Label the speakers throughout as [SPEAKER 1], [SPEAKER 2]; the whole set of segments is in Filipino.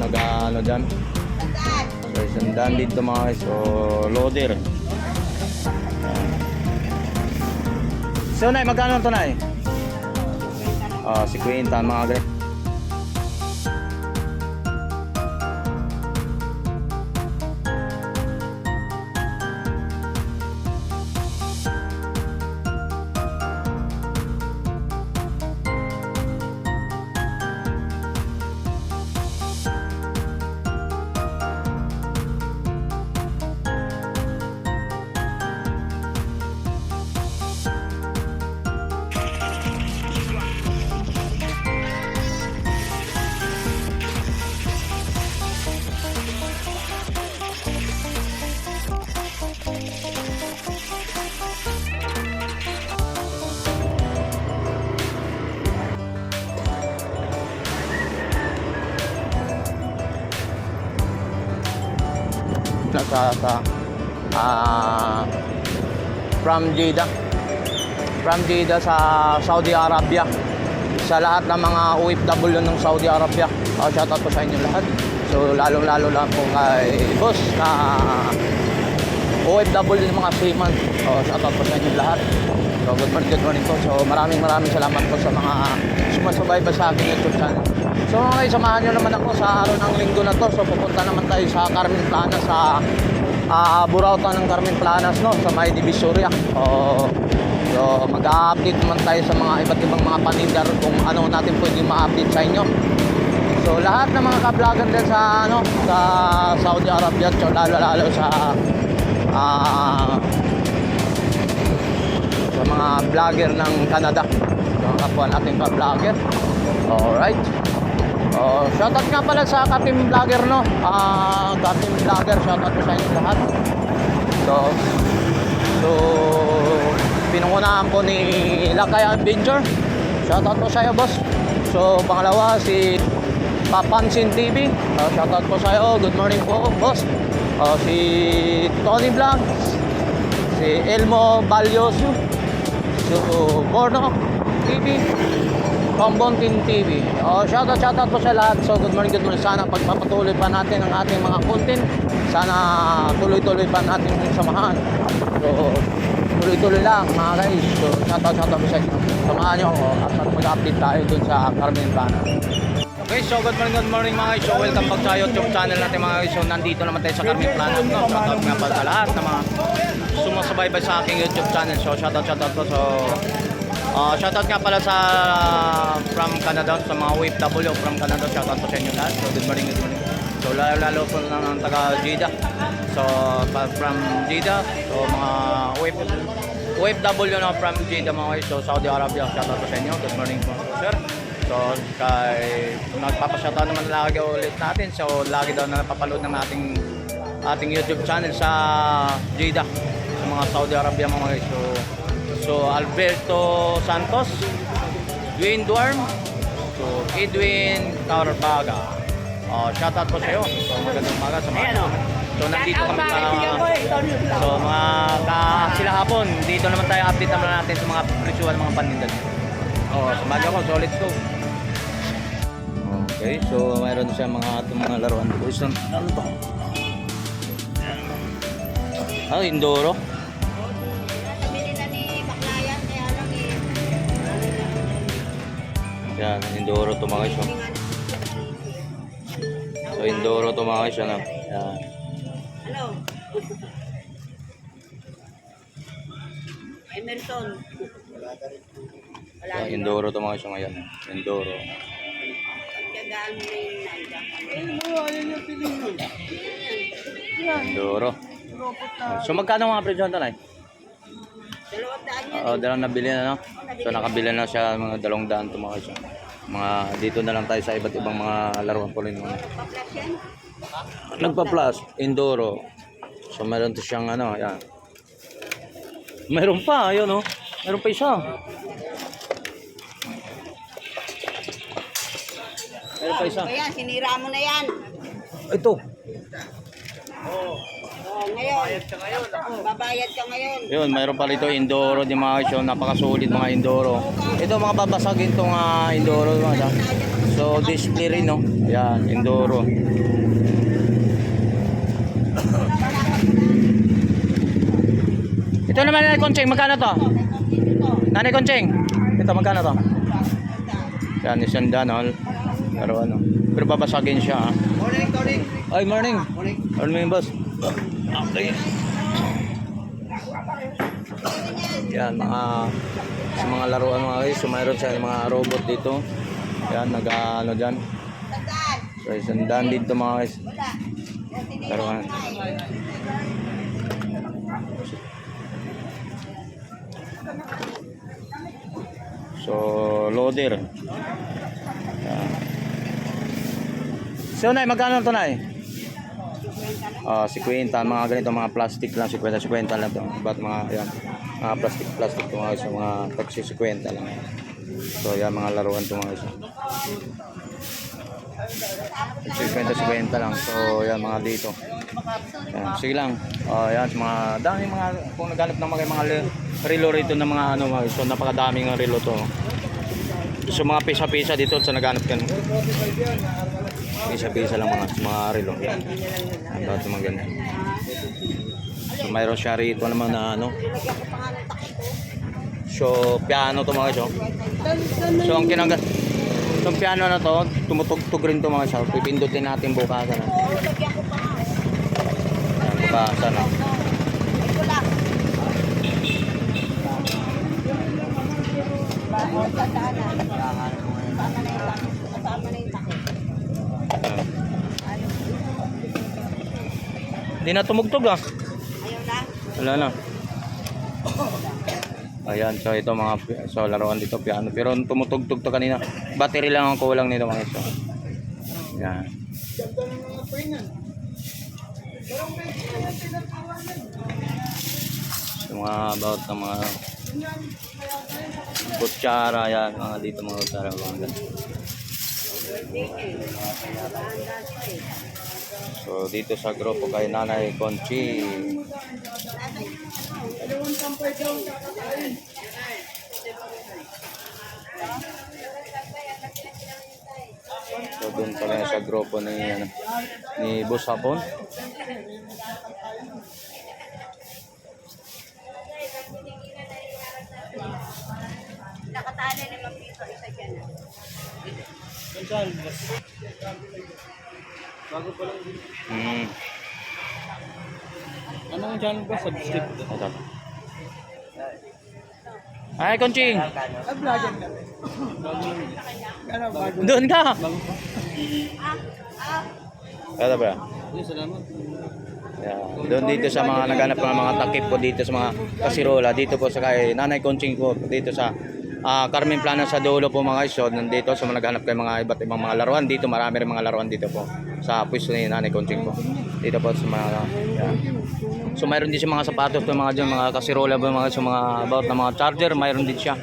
[SPEAKER 1] daan, nag ano dyan. Daan dito mga guys. So, loader. So, Nay, magkano ito, Nay? Ah, si Quinta, mga guys. Nasa sa ah from Jeddah. From Jeddah sa Saudi Arabia. Sa lahat ng mga OFW ng Saudi Arabia. Uh, shoutout po sa inyo lahat. So lalong lalo lang po kay boss na OFW ng mga seaman. Uh, shoutout po sa inyo lahat. So good morning good morning po. So maraming maraming salamat po sa mga sumasubaybay sa aking YouTube channel so mga samahan nyo naman ako sa araw ng linggo na to so pupunta naman tayo sa Carmen Plana sa uh, Burauta ng Carmen Planas no sa may Divisoria oh So mag-update naman tayo sa mga iba't ibang mga panindar kung ano natin pwedeng ma-update sa inyo. So lahat ng mga ka-vlogger din sa ano sa Saudi Arabia so lalo lalo sa ah, sa mga vlogger ng Canada. So kapwa nating ka-vlogger. Alright. Oh, shoutout nga pala sa ka-team vlogger no. Ah, ka-team vlogger shoutout po sa inyo lahat. So So, pinungunahan po ni Lakay Adventure. Shoutout po sa iyo, boss. So, pangalawa, si Papansin TV. Uh, shoutout po sa iyo. Good morning po, boss. Uh, si Tony Vlog. Si Elmo Balyoso. So, Borno TV. Pambontin TV. Oh, shoutout, shoutout po sa lahat. So, good morning, good morning. Sana pagpapatuloy pa natin ang ating mga content. Sana tuloy-tuloy pa natin yung samahan. So, tuloy-tuloy lang mga guys. So, shoutout, shoutout po sa inyo. Samahan nyo ako at mag-update tayo dun sa Carmen Plana. Okay, so good morning, good morning mga guys. So, welcome back sa YouTube channel natin mga guys. So, nandito naman tayo sa Carmen Plana. No? Shoutout nga pala sa lahat ng mga sumasubaybay sa aking YouTube channel. So, shoutout, shoutout po. So, Uh, shoutout nga pala sa from Canada sa mga OFW from Canada shoutout po sa inyo lahat. So good morning good morning. So lalo, lalo po ng taga Jeddah so from Jeddah so mga OF, OFW na from Jeddah mga guys so Saudi Arabia shoutout po sa inyo. Good morning po sir. So kay nagpapashoutout naman lagi ulit natin. So lagi daw na napapaload ng ating ating YouTube channel sa Jeddah sa mga Saudi Arabia mga guys so So Alberto Santos, Dwayne Duarm, so Edwin Carbaga. Oh, shout out po sa iyo. So magandang umaga sa mga. So nandito kami sa So mga ka sila hapon, dito naman tayo update naman natin sa mga ng mga paninda. Oh, niyo ako. So let's go. Okay, so mayroon siya mga itong mga laruan ano to? Ah, Indoro. Yan, Indoro to mga guys. oh. So Indoro to mga guys. Ano? Yan.
[SPEAKER 2] Ano? Emerson. Wala ba?
[SPEAKER 1] Indoro to mga guys. oh, Ngayon. Indoro.
[SPEAKER 2] Pagkagaan mo na yung naida.
[SPEAKER 1] Indoro. So magkano mga presyo ito Oo, dalawang nabili na no? So nakabili na siya mga dalawang daan guys. oh. Mga dito na lang tayo sa iba't ibang mga laruan po rin.
[SPEAKER 2] Yan.
[SPEAKER 1] Nagpa-plus, Indoro. So meron to siyang ano, yan. Meron pa, ayun oh. Meron pa isa. Meron pa isa.
[SPEAKER 2] Kaya, sinira mo na yan.
[SPEAKER 1] Ito.
[SPEAKER 2] Oh, ngayon. Babayad ka ngayon.
[SPEAKER 1] Yun, mayroon pa rito Indoro di mga yun. Napakasulit mga Indoro. Ito mga babasagin itong uh, Indoro. Mga. So, display rin, no? Ayan, Indoro. Ito naman Nanay Koncheng, magkano to? Nanay Koncheng, ito magkano to? Yan, isang danon. Pero ano, pero babasagin siya. ah.
[SPEAKER 3] Morning, Tony.
[SPEAKER 1] Ay, morning.
[SPEAKER 3] Morning.
[SPEAKER 1] Morning, boss. Okay. Yan, mga sa mga laruan mga guys, so mayroon sa mga robot dito. Yan, nag ano dyan. So, isang daan dito mga guys. Laruan. So, loader. Yan. So, Nay, magkano ito, Nay? Ah, 50, mga ganito, mga plastic lang, 50, 50 lang to. Ba't mga, yan, mga plastic, plastic to mga isa, mga taxi 50 lang. So, yan, mga laruan to mga isa. 50, 50 lang. So, yan, mga dito. Yan, sige lang. Oh, yan, sa mga, dami mga, kung naghanap ng mga, mga relo rito ng mga ano, mga, so, napakadaming relo to. So, mga pisa-pisa dito sa naghanap ka. Pisa-pisa lang mga, mga relo. Yan. Ang bawat mga ganyan. So, mayroon siya rito naman na ano. So, piano to mga guys. oh. So, ang kinaga... Itong piano na to, tumutugtog rin to mga guys. oh. Pipindutin natin bukasan. ah. Yan, bukasan. ah.
[SPEAKER 2] Daanan. Kasama na yung takip. Kasama na yung takip.
[SPEAKER 1] Hindi na tumugtog ah. Wala na. Ayan, so ito mga so laruan dito piano pero tumutugtog to kanina. Battery lang ang kulang nito mga ito. Yan. So, mga about ng mga kutsara yan, mga dito mga kutsara mga ganun. So dito sa grupo kay Nanay Conchi. So doon pala yan sa grupo ni ano, ni Boss Hapon.
[SPEAKER 2] Nakatali naman dito. Isa dyan. ah.
[SPEAKER 1] Hmm.
[SPEAKER 3] Anong channel ba? Subscribe.
[SPEAKER 1] Ito. Ay, Conching!
[SPEAKER 3] Ah, vlogger ka. Ano, bago.
[SPEAKER 1] Doon ka!
[SPEAKER 3] Bago pa.
[SPEAKER 1] Kaya ba?
[SPEAKER 3] Salamat.
[SPEAKER 1] Yeah. Doon dito sa mga naghanap ng mga takip po dito sa mga kasirola. Dito po sa kay Nanay Conching po. Dito sa ah, Carmen Plana sa dulo po mga guys. So, nandito mga naghanap kayo mga iba't ibang mga laruan. Dito marami rin mga laruan dito po. Sa pwesto ni Nanay Conching po. Dito po sa mga... Yeah. So mayroon din siya mga sapatos po mga dyan, mga kasirola po mga sa mga about na mga charger, mayroon din siya.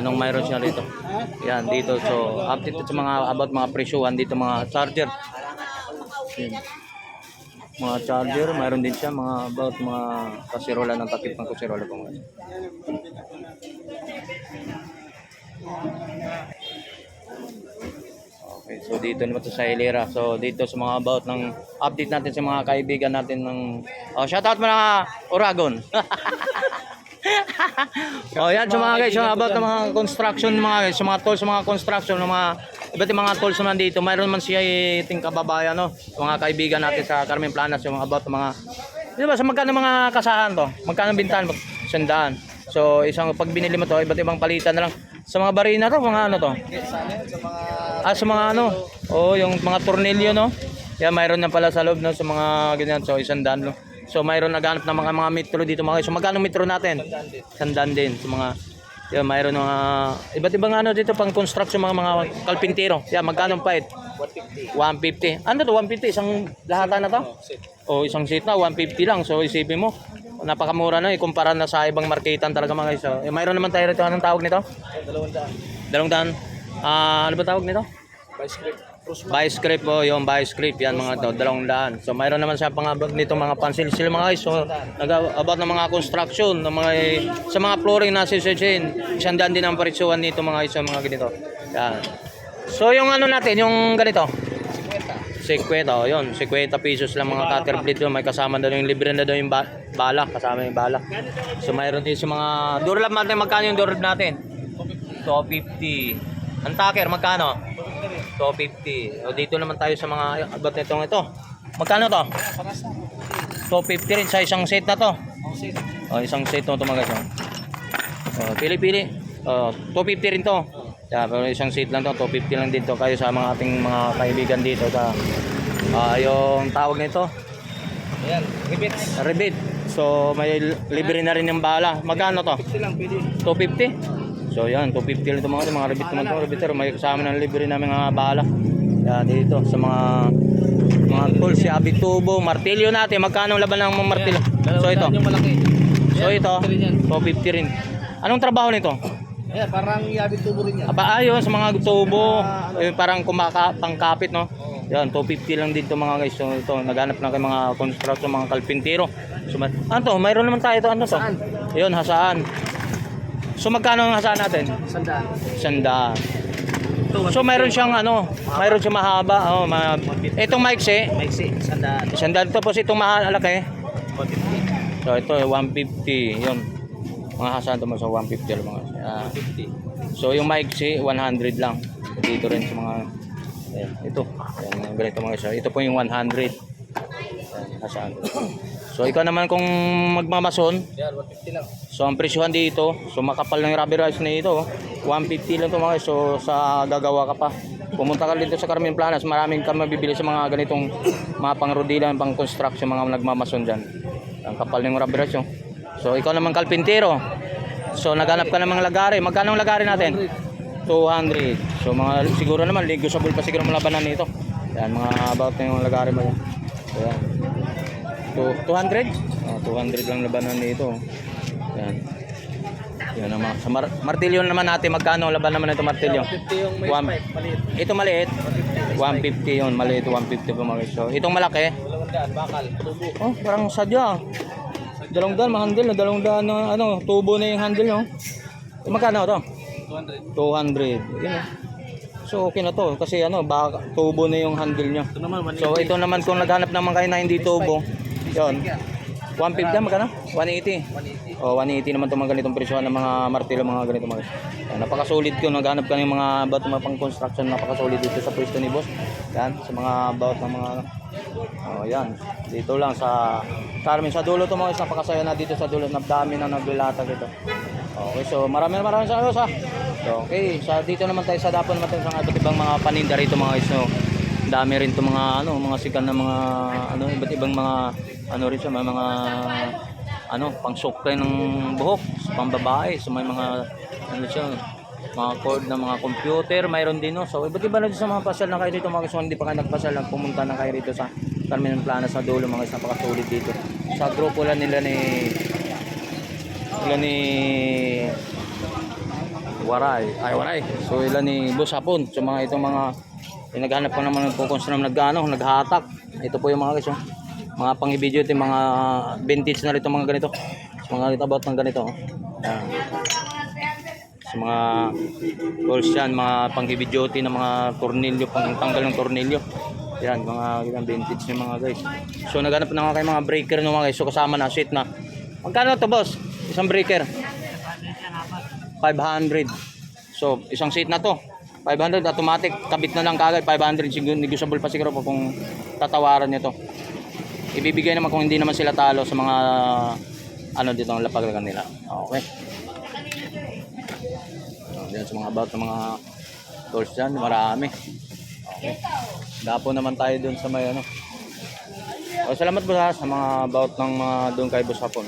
[SPEAKER 1] Anong mayroon siya rito? Yan dito. So update sa mga about mga presyuhan dito mga charger. Yan. Mga charger, mayroon din siya mga about mga kasirola ng takip ng kasirola po mga. Okay, so dito naman sa Hilera. So dito sa mga about ng update natin sa mga kaibigan natin ng Oh, shout out mga Oragon. oh, yan sa mga guys, sa about ng mga construction mga guys, sa mga tools sa mga construction ng mga iba't ibang mga tools naman dito. Mayroon man siya iting kababayan no, mga kaibigan natin sa Carmen Planas yung about mga Di ba sa magkano mga kasahan to? Magkano bintahan mo? Sandaan. So isang pag binili mo to, iba't ibang palitan na lang. Sa mga barina to, mga ano to? Ah, sa mga ano? Oh, yung mga tornilyo, no? Yan, mayroon na pala sa loob, no? Sa mga ganyan. So, isang daan, no? So, mayroon naghanap ng mga mga metro dito, mga So, magkano metro natin? Isang daan din. Sa mga... Yan, mayroon mga... Iba't ibang ano dito, pang construction, mga mga kalpintero. Yan, magkano pa 150. 150. Ano to? 150? Isang lahatan na to? O, isang seat na, 150 lang. So, isipin mo. Napakamura na, ikumpara na sa ibang marketan talaga mga guys. So, eh, mayroon naman tayo rito. Anong tawag nito?
[SPEAKER 3] Dalawang daan.
[SPEAKER 1] Dalawang daan. Ah, ano ba tawag nito?
[SPEAKER 3] Vice grip.
[SPEAKER 1] Buy script po, yung buy script, yan mga to, dalawang daan. So mayroon naman sa pangabot nito mga pansil sila mga guys. So nag-about ng mga construction, ng mga sa mga flooring na sisechin. Isang daan din ang paritsuhan nito mga guys, mga ganito. Yan. So yung ano natin, yung ganito. 50, oh, yun, 50 pesos lang mga cutter blade yun. May kasama na yung libre na doon yung ba- bala, kasama yung bala. So mayroon din sa mga durlab natin, magkano yung durlab natin? 250. Ang taker, magkano? 250. O dito naman tayo sa mga abot nitong ito. Magkano to? 250 rin sa isang set na to. O isang set to guys. oh. O, pili-pili. O, 250 rin to. Yeah, pero isang seat lang to, 250 lang dito kayo sa mga ating mga kaibigan dito sa ah, yung tawag nito,
[SPEAKER 3] Ayan, repeat.
[SPEAKER 1] rebate. So may libre na rin yung bala. Magkano to?
[SPEAKER 3] Ito lang, pwede.
[SPEAKER 1] 250. So yan, 250 lang ito mga mga rebate naman to, rebate may kasama ng libre na mga bala. Yan dito sa mga mga tools, si Abitubo, martilyo natin. Magkano laban ng mga martilyo? So ito. So ito,
[SPEAKER 3] Ito rin yan.
[SPEAKER 1] 250 rin. Anong trabaho nito?
[SPEAKER 3] Ayan, parang yabit tubo rin yan.
[SPEAKER 1] Aba ayun sa mga tubo, eh, parang kumaka pangkapit no. Yan, 250 lang dito mga guys. So ito, naghanap lang kay mga construction, mga kalpintero. So, ano to? Mayroon naman tayo ito. Ano to? Yun, hasaan. So magkano ang hasaan natin?
[SPEAKER 3] Sandaan.
[SPEAKER 1] Sanda. So mayroon siyang ano, mayroon siyang mahaba. Oh, ma itong maiksi,
[SPEAKER 3] Maiksi, sandaan.
[SPEAKER 1] sandal tapos itong mahalaki.
[SPEAKER 3] 150.
[SPEAKER 1] So ito 150, yun. Mga hasaan to sa 150 lang mga. Ah,
[SPEAKER 3] 50.
[SPEAKER 1] So yung maiksi 100 lang. Dito rin sa mga ayan, ito. Ayan, ganito mga isa. Ito po yung 100. Nasaan. So ikaw naman kung magmamason,
[SPEAKER 3] Ayan, 150 lang.
[SPEAKER 1] so ang presyohan dito, so makapal ng rubber rice na ito, 150 lang to mga guys. So sa gagawa ka pa. Pumunta ka dito sa Carmen Planas, maraming ka mabibili sa mga ganitong mga pang-rodila, pang-construction, mga nagmamason dyan. Ang kapal ng rubber rice. oh. So ikaw naman kalpintero. So naghanap ka ng mga lagari. Magkano ang lagari natin? 200. So mga siguro naman ligusable pa siguro mga labanan nito. Yan mga about na yung lagari mo yan. So, yan. So, 200? Oh, 200 lang labanan nito. Yan. Yan naman. Sa mar- martilyo naman natin magkano laban naman ito martilyo?
[SPEAKER 3] 50 yung may
[SPEAKER 1] One-
[SPEAKER 3] spike, maliit.
[SPEAKER 1] Ito maliit. 150 yun, maliit 150 po mga. So, itong malaki,
[SPEAKER 3] Dalawang daan, bakal, tubo.
[SPEAKER 1] oh, parang sadya. Dalawang daan, mahandle na, dalawang daan na, ano, tubo na yung handle? Eh, magkano to?
[SPEAKER 3] 200.
[SPEAKER 1] 200. Yun, oh. So, okay na to. Kasi ano, baka tubo na yung handle niya.
[SPEAKER 3] Ito naman, 180.
[SPEAKER 1] So, ito naman kung naghanap naman kayo na hindi tubo. Yun. 150 na, magkano? 180.
[SPEAKER 3] 180.
[SPEAKER 1] O, 180 naman itong mga ganitong presyo ng mga martilyo, mga ganito mga. Yan, napakasulit ko. Naghanap ka ng mga about mga pang construction, napakasulit dito sa pwesto ni boss. Yan, sa mga about ng mga Oh, yan. Dito lang sa Carmen sa dulo to mga guys, napakasaya na dito sa dulo. Nabdami na nagbilatag ito. Okay, so maraming maraming salamat sa. Okay, sa dito naman tayo sa dapon tayo sa iba't ibang mga paninda rito mga guys. So, dami rin to mga ano, mga sikat na mga ano, iba't ibang mga ano rin siya, mga, mga ano, pangsuklay ng buhok, sa pambabae, so may mga ano siya, mga cord na mga computer, mayroon din no. So iba't iba na din sa mga pasyal na kayo dito mga kung hindi pa kayo nagpasyal, lang, pumunta na kayo dito sa Carmen Plana sa dulo mga guys, napakasulit dito. Sa grupo lang nila ni nila ni Waray, ay Waray. So ilan ni Boss Hapon. So mga itong mga yung naghanap pa naman ng pukons na nag-ano, naghahatak. Ito po yung mga guys, oh. mga pang-video ito, mga vintage na rito mga ganito. So, mga about ng ganito. Oh. Yan. Sa mga tools yan, mga pang-video na mga tornilyo, pang tanggal ng tornilyo. Yan, mga yan, vintage yung mga guys. So naghanap na nga kayo mga breaker ng mga guys. So kasama na, sheet na. Magkano to boss? Isang breaker? 500. So, isang seat na to. 500 automatic, kabit na lang kagad 500 siguro negotiable pa siguro po kung tatawaran niyo to. Ibibigay naman kung hindi naman sila talo sa mga ano dito ang lapag nila. Okay. So, diyan sa mga about ng mga tools dyan, marami. Okay. Dapo naman tayo dun sa may ano. O, salamat po sa mga about ng mga doon kay Boss Hapon.